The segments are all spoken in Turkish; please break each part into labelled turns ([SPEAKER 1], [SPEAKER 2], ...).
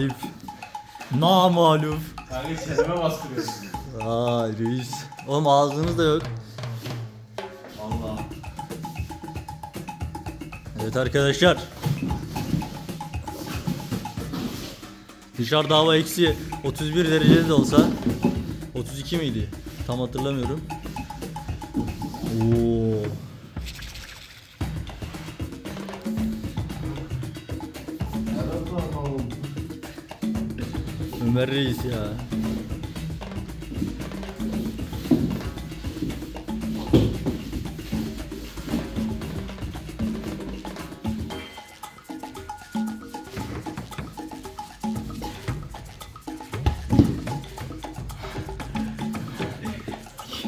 [SPEAKER 1] Galip. Na mağlup.
[SPEAKER 2] Kanka çeneme bastırıyorsun.
[SPEAKER 1] Vay reis. Oğlum ağzınız da yok.
[SPEAKER 2] Valla.
[SPEAKER 1] Evet arkadaşlar. Dışarıda hava eksi 31 derecede de olsa 32 miydi? Tam hatırlamıyorum. Oo. Ömer Reis ya.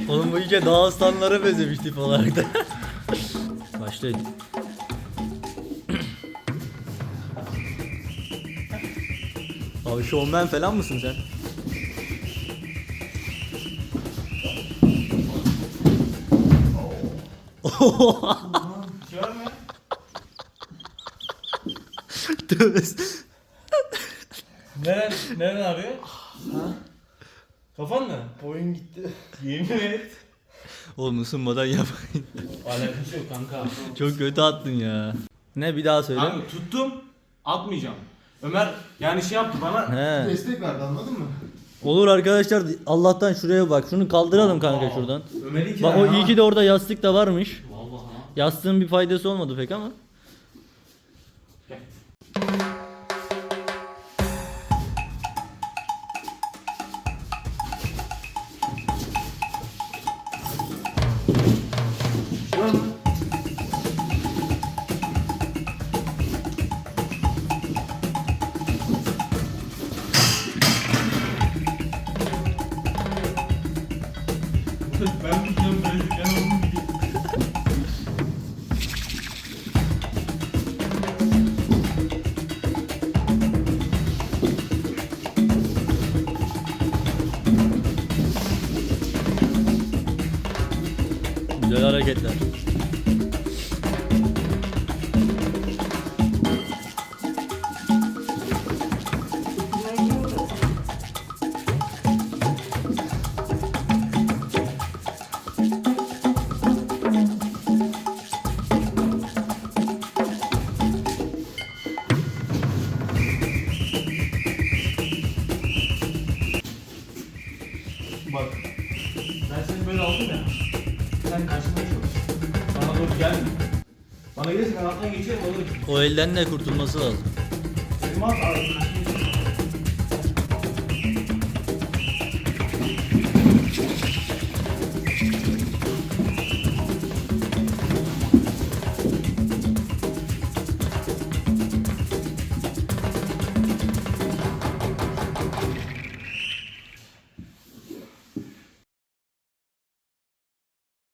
[SPEAKER 1] Oğlum bu iyice Dağıstanlara benzemiş tip olarak da. Başlayın. Abi şovmen falan mısın sen?
[SPEAKER 2] Görme.
[SPEAKER 1] Tövbe.
[SPEAKER 2] Neren, neren arıyor? Ha? Kafan mı?
[SPEAKER 3] Boyun gitti.
[SPEAKER 2] Yemin et.
[SPEAKER 1] Oğlum ısınmadan yapmayın.
[SPEAKER 2] Alakası yok kanka.
[SPEAKER 1] Çok kötü attın ya. Ne bir daha söyle.
[SPEAKER 2] Kanka tuttum, atmayacağım. Ömer yani şey yaptı bana.
[SPEAKER 1] He.
[SPEAKER 3] Destek verdi anladın mı?
[SPEAKER 1] Olur arkadaşlar Allah'tan şuraya bak. Şunu kaldıralım kanka
[SPEAKER 2] Aa,
[SPEAKER 1] şuradan.
[SPEAKER 2] Ömer'in
[SPEAKER 1] Bak o iyi ki de orada yastık da varmış.
[SPEAKER 2] Vallahi.
[SPEAKER 1] Yastığın bir faydası olmadı pek ama.
[SPEAKER 2] Ben böyle ben onu gideyim.
[SPEAKER 1] Güzel hareketler.
[SPEAKER 2] Bak. Ben seni böyle aldım ya. Sen karşıma çalış. Bana doğru gelme. Bana gelirse ben alttan geçerim alırım.
[SPEAKER 1] O elden de kurtulması lazım.
[SPEAKER 2] At ağzına.